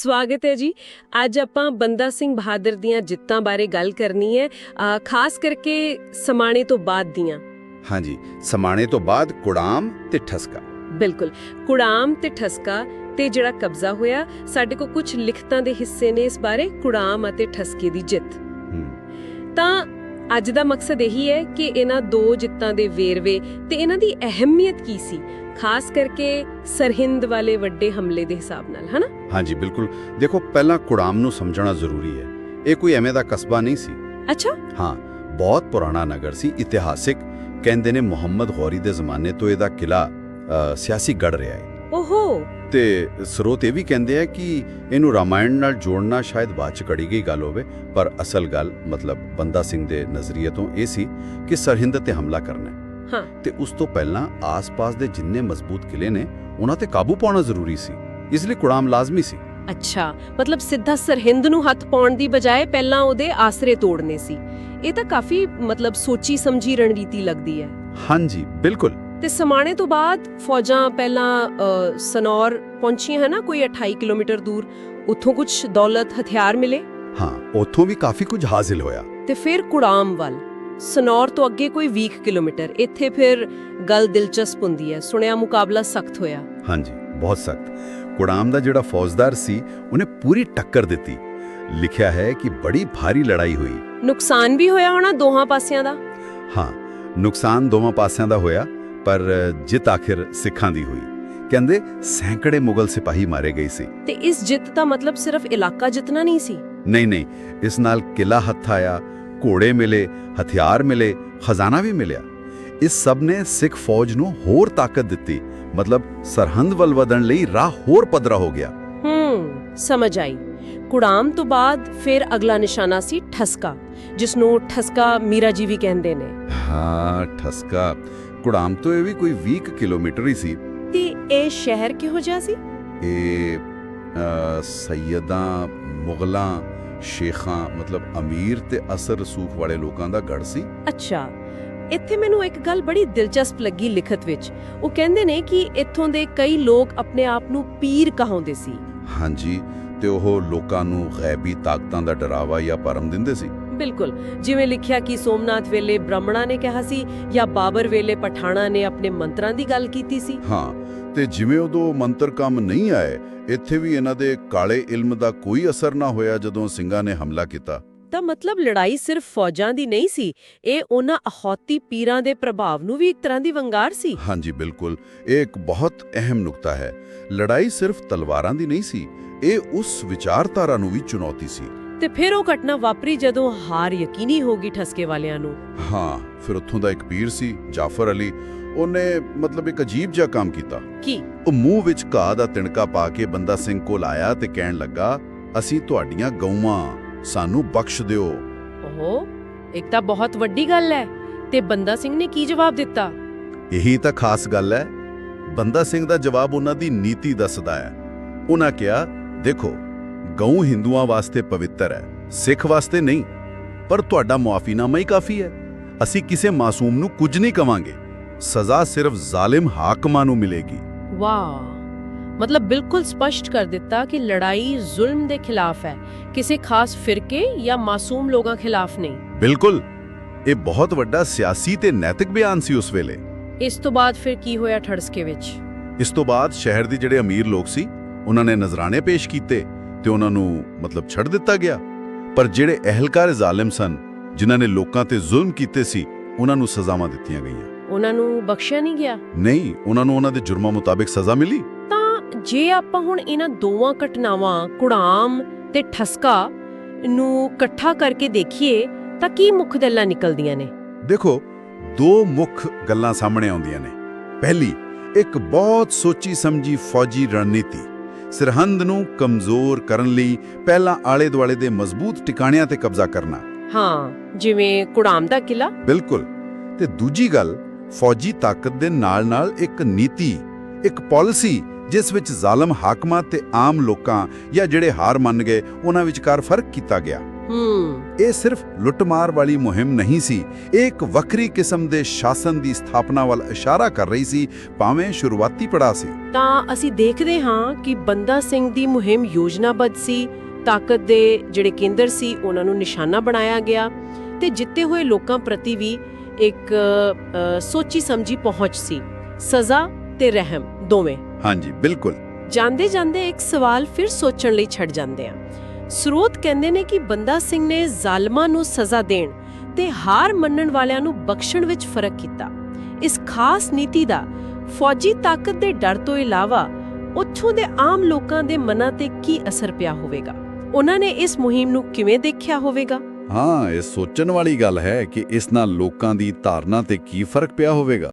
ਸਵਾਗਤ ਹੈ ਜੀ। ਅੱਜ ਆਪਾਂ ਬੰਦਾ ਸਿੰਘ ਬਹਾਦਰ ਦੀਆਂ ਜਿੱਤਾਂ ਬਾਰੇ ਗੱਲ ਕਰਨੀ ਹੈ ਖਾਸ ਕਰਕੇ ਸਮਾਣੇ ਤੋਂ ਬਾਅਦ ਦੀਆਂ। ਹਾਂਜੀ ਸਮਾਣੇ ਤੋਂ ਬਾਅਦ ਕੁੜਾਮ ਤੇ ਠਸਕਾ। ਬਿਲਕੁਲ। ਕੁੜਾਮ ਤੇ ਠਸਕਾ ਤੇ ਜਿਹੜਾ ਕਬਜ਼ਾ ਹੋਇਆ ਸਾਡੇ ਕੋਲ ਕੁਝ ਲਿਖਤਾਂ ਦੇ ਹਿੱਸੇ ਨੇ ਇਸ ਬਾਰੇ ਕੁੜਾਮ ਅਤੇ ਠਸਕੇ ਦੀ ਜਿੱਤ। ਤਾਂ ਅੱਜ ਦਾ ਮਕਸਦ ਇਹੀ ਹੈ ਕਿ ਇਹਨਾਂ ਦੋ ਜਿੱਤਾਂ ਦੇ ਵੇਰਵੇ ਤੇ ਇਹਨਾਂ ਦੀ ਅਹਿਮੀਅਤ ਕੀ ਸੀ ਖਾਸ ਕਰਕੇ ਸਰਹਿੰਦ ਵਾਲੇ ਵੱਡੇ ਹਮਲੇ ਦੇ ਹਿਸਾਬ ਨਾਲ ਹਨਾ? ਹਾਂਜੀ ਬਿਲਕੁਲ। ਦੇਖੋ ਪਹਿਲਾਂ ਕੁੜਾਮ ਨੂੰ ਸਮਝਣਾ ਜ਼ਰੂਰੀ ਹੈ। ਇਹ ਕੋਈ ਐਵੇਂ ਦਾ ਕਸਬਾ ਨਹੀਂ ਸੀ। ਅੱਛਾ। ਹਾਂ ਬਹੁਤ ਪੁਰਾਣਾ ਨਗਰ ਸੀ ਇਤਿਹਾਸਿਕ। ਕਹਿੰਦੇ ਨੇ ਮੁਹੰਮਦ ਗੌਰੀ ਦੇ ਜ਼ਮਾਨੇ ਤੋਂ ਇਹਦਾ ਕਿਲਾ ਸਿਆਸੀ ਗੜ ਰਿਹਾ ਹੈ। ਓਹੋ। ਤੇ ਸਰੋਤ ਇਹ ਵੀ ਕਹਿੰਦੇ ਆ ਕਿ ਇਹਨੂੰ ਰਾਮਾਇਣ ਨਾਲ ਜੋੜਨਾ ਸ਼ਾਇਦ ਬਾਅਦ ਚ ਕੜੀ ਗਈ ਗੱਲ ਹੋਵੇ ਪਰ ਅਸਲ ਗੱਲ ਮਤਲਬ ਬੰਦਾ ਸਿੰਘ ਦੇ ਨਜ਼ਰੀਏ ਤੋਂ ਇਹ ਸੀ ਕਿ ਸਰਹਿੰਦ ਤੇ ਹਮਲਾ ਕਰਨਾ ਹੈ। ਤੇ ਉਸ ਤੋਂ ਪਹਿਲਾਂ ਆਸ-ਪਾਸ ਦੇ ਜਿੰਨੇ ਮਜ਼ਬੂਤ ਕਿਲੇ ਨੇ ਉਹਨਾਂ ਤੇ ਕਾਬੂ ਪਾਉਣਾ ਜ਼ਰੂਰੀ ਸੀ। ਇਸ ਲਈ ਕੁੜਾਮ ਲਾਜ਼ਮੀ ਸੀ। ਅੱਛਾ ਮਤਲਬ ਸਿੱਧਾ ਸਰਹਿੰਦ ਨੂੰ ਹੱਥ ਪਾਉਣ ਦੀ ਬਜਾਏ ਪਹਿਲਾਂ ਉਹਦੇ ਆਸਰੇ ਤੋੜਨੇ ਸੀ। ਇਹ ਤਾਂ ਕਾਫੀ ਮਤਲਬ ਸੋਚੀ ਸਮਝੀ ਰਣਨੀਤੀ ਲੱਗਦੀ ਹੈ। ਹਾਂਜੀ ਬਿਲਕੁਲ। ਤੇ ਸਮਾਣੇ ਤੋਂ ਬਾਅਦ ਫੌਜਾਂ ਪਹਿਲਾਂ ਸਨੌਰ ਪਹੁੰਚੀਆਂ ਹੈ ਨਾ? ਕੋਈ 28 ਕਿਲੋਮੀਟਰ ਦੂਰ ਉੱਥੋਂ ਕੁਝ ਦੌਲਤ ਹਥਿਆਰ ਮਿਲੇ। ਹਾਂ ਉੱਥੋਂ ਵੀ ਕਾਫੀ ਕੁਝ ਹਾਸਿਲ ਹੋਇਆ। ਤੇ ਫਿਰ ਕੁੜਾਮ ਵੱਲ। ਸਨੌਰ ਤੋਂ ਅੱਗੇ ਕੋਈ 20 ਕਿਲੋਮੀਟਰ। ਇੱਥੇ ਫਿਰ ਗੱਲ ਦਿਲਚਸਪ ਹੁੰਦੀ ਹੈ। ਸੁਣਿਆ ਮੁਕਾਬਲਾ ਸਖਤ ਹੋਇਆ। ਹਾਂਜੀ ਬਹੁਤ ਸਖਤ। ਕੁੜਾਮ ਦਾ ਜਿਹੜਾ ਫੌਜਦਾਰ ਸੀ ਉਹਨੇ ਪੂਰੀ ਟੱਕਰ ਦਿੱਤੀ। ਲਿਖਿਆ ਹੈ ਕਿ ਬੜੀ ਭਾਰੀ ਲੜਾਈ ਹੋਈ। ਨੁਕਸਾਨ ਵੀ ਹੋਇਆ ਹੋਣਾ ਦੋਹਾਂ ਪਾਸਿਆਂ ਦਾ? ਹਾਂ ਨੁਕਸਾਨ ਦੋਵਾਂ ਪਾਸਿਆਂ ਦਾ ਹੋਇਆ। ਪਰ ਜਿੱਤ ਆਖਿਰ ਸਿੱਖਾਂ ਦੀ ਹੋਈ। ਕਹਿੰਦੇ ਸੈਂਕੜੇ ਮੁਗਲ ਸਿਪਾਹੀ ਮਾਰੇ ਗਏ ਸੀ। ਤੇ ਇਸ ਜਿੱਤ ਦਾ ਮਤਲਬ ਸਿਰਫ ਇਲਾਕਾ ਜਿੱਤਣਾ ਨਹੀਂ ਸੀ? ਨਹੀਂ ਨਹੀਂ ਇਸ ਨਾਲ ਕਿਲਾ ਹੱਥ ਆਇਆ ਘੋੜੇ ਮਿਲੇ ਹਥਿਆਰ ਮਿਲੇ ਖਜ਼ਾਨਾ ਵੀ ਮਿਲਿਆ। ਇਸ ਸਭ ਨੇ ਸਿੱਖ ਫੌਜ ਨੂੰ ਹੋਰ ਤਾਕਤ ਦਿੱਤੀ। ਮਤਲਬ ਸਰਹੰਦ ਵੱਲ ਵਧਣ ਲਈ ਰਾਹ ਹੋਰ ਪੱਧਰਾ ਹੋ ਗਿਆ। ਹੂੰ ਸਮਝ ਆਈ। ਕੁੜਾਮ ਤੋਂ ਬਾਅਦ ਫਿਰ ਅਗਲਾ ਨਿਸ਼ਾਨਾ ਸੀ ਠਸਕਾ ਜਿਸ ਨੂੰ ਠਸਕਾ ਮੀਰਾ ਜੀ ਵੀ ਕਹਿੰਦੇ ਨੇ। ਹਾਂ ਠਸਕਾ। ਕੁੜਾਮ ਤੋਂ ਇਹ ਵੀ ਕੋਈ 20 ਕਿਲੋਮੀਟਰ ਹੀ ਸੀ। ਤੇ ਇਹ ਸ਼ਹਿਰ ਕਿਹੋ ਜਿਹਾ ਸੀ? ਇਹ ਸੈਯਦਾਂ ਮੁਗਲਾਂ ਸ਼ੇਖਾਂ ਮਤਲਬ ਅਮੀਰ ਤੇ ਅਸਰ ਰਸੂਖ ਵਾਲੇ ਲੋਕਾਂ ਦਾ ਗੜ ਸੀ। ਅੱਛਾ। ਇੱਥੇ ਮੈਨੂੰ ਇੱਕ ਗੱਲ ਬੜੀ ਦਿਲਚਸਪ ਲੱਗੀ ਲਿਖਤ ਵਿੱਚ। ਉਹ ਕਹਿੰਦੇ ਨੇ ਕਿ ਇੱਥੋਂ ਦੇ ਕਈ ਲੋਕ ਆਪਣੇ ਆਪ ਨੂੰ ਪੀਰ ਕਹਾਉਂਦੇ ਸੀ। ਹਾਂਜੀ ਤੇ ਉਹ ਲੋਕਾਂ ਨੂੰ ਗੈਬੀ ਤਾਕਤਾਂ ਦਾ ਡਰਾਵਾ ਜਾਂ ਭਰਮ ਦਿੰਦੇ ਸੀ। ਬਿਲਕੁਲ। ਜਿਵੇਂ ਲਿਖਿਆ ਕਿ ਸੋਮਨਾਥ ਵੇਲੇ ਬ੍ਰਾਹਮਣਾਂ ਨੇ ਕਿਹਾ ਸੀ ਜਾਂ ਬਾਬਰ ਵੇਲੇ ਪਠਾਣਾ ਨੇ ਆਪਣੇ ਮੰਤਰਾਂ ਦੀ ਗੱਲ ਕੀਤੀ ਸੀ। ਹਾਂ ਤੇ ਜਿਵੇਂ ਉਦੋਂ ਮੰਤਰ ਕੰਮ ਨਹੀਂ ਆਏ ਇੱਥੇ ਵੀ ਇਹਨਾਂ ਦੇ ਕਾਲੇ ਇਲਮ ਦਾ ਕੋਈ ਅਸਰ ਨਾ ਹੋਇਆ ਜਦੋਂ ਸਿੰਘਾਂ ਨੇ ਹਮਲਾ ਕੀਤਾ। ਤਾਂ ਮਤਲਬ ਲੜਾਈ ਸਿਰਫ ਫੌਜਾਂ ਦੀ ਨਹੀਂ ਸੀ ਇਹ ਉਹਨਾਂ ਅਖੌਤੀ ਪੀਰਾਂ ਦੇ ਪ੍ਰਭਾਵ ਨੂੰ ਵੀ ਇੱਕ ਤਰ੍ਹਾਂ ਦੀ ਵੰਗਾਰ ਸੀ। ਹਾਂਜੀ ਬਿਲਕੁਲ। ਇਹ ਇੱਕ ਬਹੁਤ ਅਹਿਮ ਨੁਕਤਾ ਹੈ। ਲੜਾਈ ਸਿਰਫ ਤਲਵਾਰਾਂ ਦੀ ਨਹੀਂ ਸੀ ਇਹ ਉਸ ਵਿਚਾਰਧਾਰਾ ਨੂੰ ਵੀ ਚੁਣੌਤੀ ਸੀ। ਤੇ ਫਿਰ ਉਹ ਘਟਨਾ ਵਾਪਰੀ ਜਦੋਂ ਹਾਰ ਯਕੀਨੀ ਹੋ ਗਈ ਠਸਕੇ ਵਾਲਿਆਂ ਨੂੰ। ਹਾਂ ਫਿਰ ਉੱਥੋਂ ਦਾ ਇੱਕ ਪੀਰ ਸੀ ਜਾਫਰ ਅਲੀ। ਉਹਨੇ ਮਤਲਬ ਇੱਕ ਅਜੀਬ ਜਿਹਾ ਕੰਮ ਕੀਤਾ। ਕੀ? ਉਹ ਮੂੰਹ ਵਿੱਚ ਘਾਹ ਦਾ ਤਿਣਕਾ ਪਾ ਕੇ ਬੰਦਾ ਸਿੰਘ ਕੋਲ ਆਇਆ ਤੇ ਕਹਿਣ ਲੱਗਾ ਅਸੀਂ ਤੁਹਾਡੀਆਂ ਗਊਆਂ ਸਾਨੂੰ ਬਖਸ਼ ਦਿਓ। ਓਹੋ ਇੱਕ ਤਾਂ ਬਹੁਤ ਵੱਡੀ ਗੱਲ ਹੈ ਤੇ ਬੰਦਾ ਸਿੰਘ ਨੇ ਕੀ ਜਵਾਬ ਦਿੱਤਾ? ਇਹੀ ਤਾਂ ਖਾਸ ਗੱਲ ਹੈ ਬੰਦਾ ਸਿੰਘ ਦਾ ਜਵਾਬ ਉਹਨਾਂ ਦੀ ਨੀਤੀ ਦੱਸਦਾ ਹੈ ਉਹਨਾਂ ਕਿਹਾ ਦੇਖੋ ਗਊ ਹਿੰਦੂਆਂ ਵਾਸਤੇ ਪਵਿੱਤਰ ਹੈ ਸਿੱਖ ਵਾਸਤੇ ਨਹੀਂ ਪਰ ਤੁਹਾਡਾ ਮੁਆਫੀਨਾਮਾ ਹੀ ਕਾਫੀ ਹੈ। ਅਸੀਂ ਕਿਸੇ ਮਾਸੂਮ ਨੂੰ ਕੁਝ ਨਹੀਂ ਕਵਾਂਗੇ। ਸਜ਼ਾ ਸਿਰਫ ਜ਼ਾਲਿਮ ਹਾਕਮਾਂ ਨੂੰ ਮਿਲੇਗੀ। ਵਾਹ! ਮਤਲਬ ਬਿਲਕੁਲ ਸਪਸ਼ਟ ਕਰ ਦਿੱਤਾ ਕਿ ਲੜਾਈ ਜ਼ੁਲਮ ਦੇ ਖਿਲਾਫ ਹੈ। ਕਿਸੇ ਖਾਸ ਫਿਰਕੇ ਜਾਂ ਮਾਸੂਮ ਲੋਕਾਂ ਖਿਲਾਫ ਨਹੀਂ। ਬਿਲਕੁਲ! ਇਹ ਬਹੁਤ ਵੱਡਾ ਸਿਆਸੀ ਤੇ ਨੈਤਿਕ ਬਿਆਨ ਸੀ ਉਸ ਵੇਲੇ। ਇਸ ਤੋਂ ਬਾਅਦ ਫਿਰ ਕੀ ਹੋਇਆ ਠੜਸਕੇ ਵਿੱਚ? ਇਸ ਤੋਂ ਬਾਅਦ ਸ਼ਹਿਰ ਦੇ ਜਿਹੜੇ ਅਮੀਰ ਲੋਕ ਸੀ ਉਹਨਾਂ ਨੇ ਨਜ਼ਰਾਣੇ ਪੇਸ਼ ਕੀਤੇ। ਤੇ ਉਹਨਾਂ ਨੂੰ ਮਤਲਬ ਛੱਡ ਦਿੱਤਾ ਗਿਆ। ਪਰ ਜਿਹੜੇ ਅਹਿਲਕਾਰ ਜ਼ਾਲਿਮ ਸਨ ਜਿਨ੍ਹਾਂ ਨੇ ਲੋਕਾਂ ਤੇ ਜ਼ੁਲਮ ਕੀਤੇ ਸੀ ਉਹਨਾਂ ਨੂੰ ਸਜ਼ਾਵਾਂ ਦਿੱਤੀਆਂ ਗਈਆਂ। ਉਹਨਾਂ ਨੂੰ ਬਖਸ਼ਿਆ ਨਹੀਂ ਗਿਆ? ਨਹੀਂ ਉਹਨਾਂ ਨੂੰ ਉਹਨਾਂ ਦੇ ਜੁਰਮਾਂ ਮੁਤਾਬਿਕ ਸਜ਼ਾ ਮਿਲੀ। ਤਾਂ ਜੇ ਆਪਾਂ ਹੁਣ ਇਹਨਾਂ ਦੋਵਾਂ ਘਟਨਾਵਾਂ ਕੁੜਾਮ ਤੇ ਠਸਕਾ ਨੂੰ ਇਕੱਠਾ ਕਰਕੇ ਦੇਖੀਏ ਤਾਂ ਕੀ ਮੁੱਖ ਗੱਲਾਂ ਨਿਕਲਦੀਆਂ ਨੇ? ਦੇਖੋ ਦੋ ਮੁੱਖ ਗੱਲਾਂ ਸਾਹਮਣੇ ਆਉਂਦੀਆਂ ਨੇ। ਪਹਿਲੀ ਇੱਕ ਬਹੁਤ ਸੋਚੀ ਸਮਝੀ ਫੌਜੀ ਰਣਨੀਤੀ। ਸਰਹੰਦ ਨੂੰ ਕਮਜ਼ੋਰ ਕਰਨ ਲਈ ਪਹਿਲਾਂ ਆਲੇ ਦੁਆਲੇ ਦੇ ਮਜ਼ਬੂਤ ਟਿਕਾਣਿਆਂ ਤੇ ਕਬਜ਼ਾ ਕਰਨਾ। ਹਾਂ ਜਿਵੇਂ ਕੁੜਾਮ ਦਾ ਕਿਲਾ। ਬਿਲਕੁਲ। ਤੇ ਦੂਜੀ ਗੱਲ ਫੌਜੀ ਤਾਕਤ ਦੇ ਨਾਲ-ਨਾਲ ਇੱਕ ਨੀਤੀ ਇੱਕ ਪਾਲਿਸੀ ਜਿਸ ਵਿੱਚ ਜ਼ਾਲਮ ਹਾਕਮਾਂ ਤੇ ਆਮ ਲੋਕਾਂ ਜਾਂ ਜਿਹੜੇ ਹਾਰ ਮੰਨ ਗਏ ਉਹਨਾਂ ਵਿਚਕਾਰ ਫ਼ਰਕ ਕੀਤਾ ਗਿਆ। ਇਹ ਸਿਰਫ ਲੁੱਟਮਾਰ ਵਾਲੀ ਮੁਹਿੰਮ ਨਹੀਂ ਸੀ। ਇਹ ਇੱਕ ਵੱਖਰੀ ਕਿਸਮ ਦੇ ਸ਼ਾਸਨ ਦੀ ਸਥਾਪਨਾ ਵੱਲ ਇਸ਼ਾਰਾ ਕਰ ਰਹੀ ਸੀ ਭਾਵੇਂ ਸ਼ੁਰੂਆਤੀ ਪੜਾਅ ਸੀ। ਤਾਂ ਅਸੀਂ ਦੇਖਦੇ ਹਾਂ ਕਿ ਬੰਦਾ ਸਿੰਘ ਦੀ ਮੁਹਿੰਮ ਯੋਜਨਾਬੱਧ ਸੀ ਤਾਕਤ ਦੇ ਜਿਹੜੇ ਕੇਂਦਰ ਸੀ ਉਹਨਾਂ ਨੂੰ ਨਿਸ਼ਾਨਾ ਬਣਾਇਆ ਗਿਆ ਤੇ ਜਿੱਤੇ ਹੋਏ ਲੋਕਾਂ ਪ੍ਰਤੀ ਵੀ ਇੱਕ ਸੋਚੀ ਸਮਝੀ ਪਹੁੰਚ ਸੀ ਸਜ਼ਾ ਤੇ ਰਹਿਮ ਦੋਵੇਂ। ਹਾਂਜੀ ਬਿਲਕੁਲ। ਜਾਂਦੇ ਜਾਂਦੇ ਇੱਕ ਸਵਾਲ ਫਿਰ ਸੋਚਣ ਲਈ ਛੱਡ ਜਾਂਦੇ ਆ ਸਰੋਤ ਕਹਿੰਦੇ ਨੇ ਕਿ ਬੰਦਾ ਸਿੰਘ ਨੇ ਜ਼ਾਲਮਾਂ ਨੂੰ ਸਜ਼ਾ ਦੇਣ ਤੇ ਹਾਰ ਮੰਨਣ ਵਾਲਿਆਂ ਨੂੰ ਬਖਸ਼ਣ ਵਿੱਚ ਫ਼ਰਕ ਕੀਤਾ। ਇਸ ਖਾਸ ਨੀਤੀ ਦਾ ਫੌਜੀ ਤਾਕਤ ਦੇ ਡਰ ਤੋਂ ਇਲਾਵਾ ਉੱਥੋਂ ਦੇ ਆਮ ਲੋਕਾਂ ਦੇ ਮਨਾਂ ਤੇ ਕੀ ਅਸਰ ਪਿਆ ਹੋਵੇਗਾ? ਉਹਨਾਂ ਨੇ ਇਸ ਮੁਹਿੰਮ ਨੂੰ ਕਿਵੇਂ ਦੇਖਿਆ ਹੋਵੇਗਾ? ਹਾਂ, ਇਹ ਸੋਚਣ ਵਾਲੀ ਗੱਲ ਹੈ ਕਿ ਇਸ ਨਾਲ ਲੋਕਾਂ ਦੀ ਧਾਰਨਾ ਤੇ ਕੀ ਫ਼ਰਕ ਪਿਆ ਹੋਵੇਗਾ।